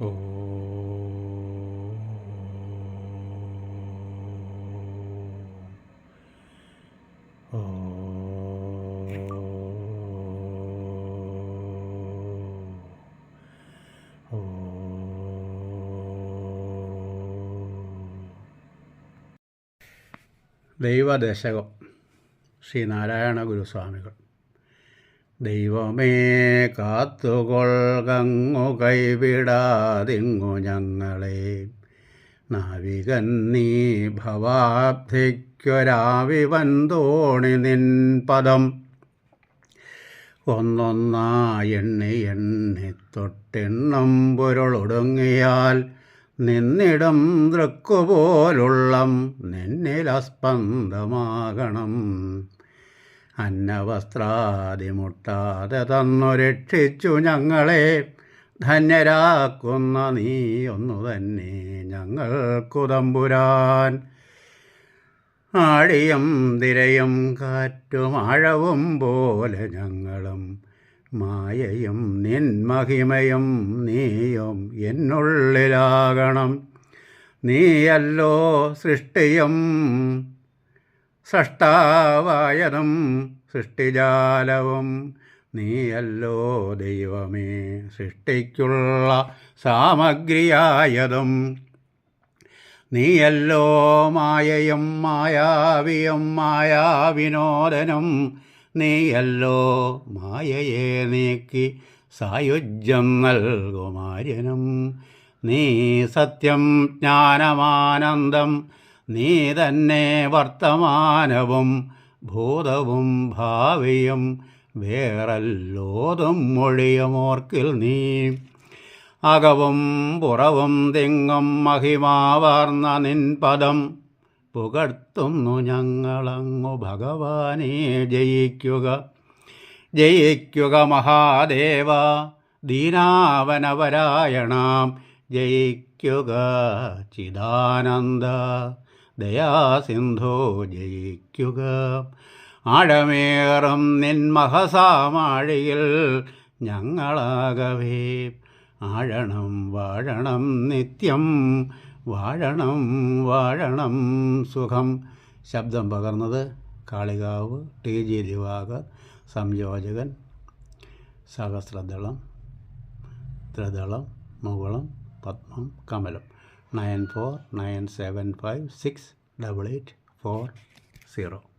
ഓ ദൈവദശകം ശ്രീനാരായണ ഗുരുസ്വാമികൾ. ദൈവമേ കാത്തുകൊൾകങ്ങു കൈവിടാതിങ്ങു ഞങ്ങളെ. നാവികൻ നീ ഭവാബ്ധിക്കൊരാവി വന്തോണി നിൻ പദം. ഒന്നൊന്നായി എണ്ണി എണ്ണി തൊട്ടെണ്ണം പൊരുളൊടുങ്ങിയാൽ നിന്നിടം ദൃക്കുപോലുള്ളം നിന്നിലസ്പന്ദമാകണം അന്നവസ്ത്രാദിമുട്ടാതെ തന്നു രക്ഷിച്ചു ഞങ്ങളെ. ധന്യരാക്കുന്ന നീ ഒന്നു തന്നെ ഞങ്ങൾ കുതമ്പുരാൻ. ആടിയും തിരയും കാറ്റും ആഴവും പോലെ ഞങ്ങളും. മായയും നിൻ മഹിമയും നീയും എന്നുള്ളിലാകണം. നീയല്ലോ സൃഷ്ടിയും സൃഷ്ടാവായതും സൃഷ്ടിജാലവും. നീയല്ലോ ദൈവമേ സൃഷ്ടിക്കുള്ള സാമഗ്രിയായതും. നീയല്ലോ മായയും മായാവിയും മായാവിനോദനും. നീയല്ലോ മായയെ നീക്കി സായുജ്യം നൽകുമാര്യനും. നീ സത്യം ജ്ഞാനമാനന്ദം നീ തന്നെ വർത്തമാനവും ഭൂതവും ഭാവിയും വേറല്ലോതും മൊഴിയുമോർക്കിൽ നീ. അകവും പുറവും തിങ്ങും മഹിമാവാർന്ന നിൻ പദം പുകഴ്ത്തുന്നു ഞങ്ങളങ്ങു ഭഗവാനെ ജയിക്കുക. ജയിക്കുക മഹാദേവ ദീനാവനവരായണാം. ജയിക്കുക ചിദാനന്ദ. ദയാസിന്ധോ ജയിക്കുക. ആഴമേറും നിൻ മഹസാമാഴിയിൽ ഞങ്ങളാകവേ. ആഴണം വാഴണം നിത്യം വാഴണം വാഴണം സുഖം. ശബ്ദം പകർന്നത് കാളികാവ് ടി ജി ദിവാകർ സംയോജകൻ സഹസ്രദളം ത്രിദളം മുകുളം പത്മം കമലം. nine four nine seven five six double eight four zero. 4 0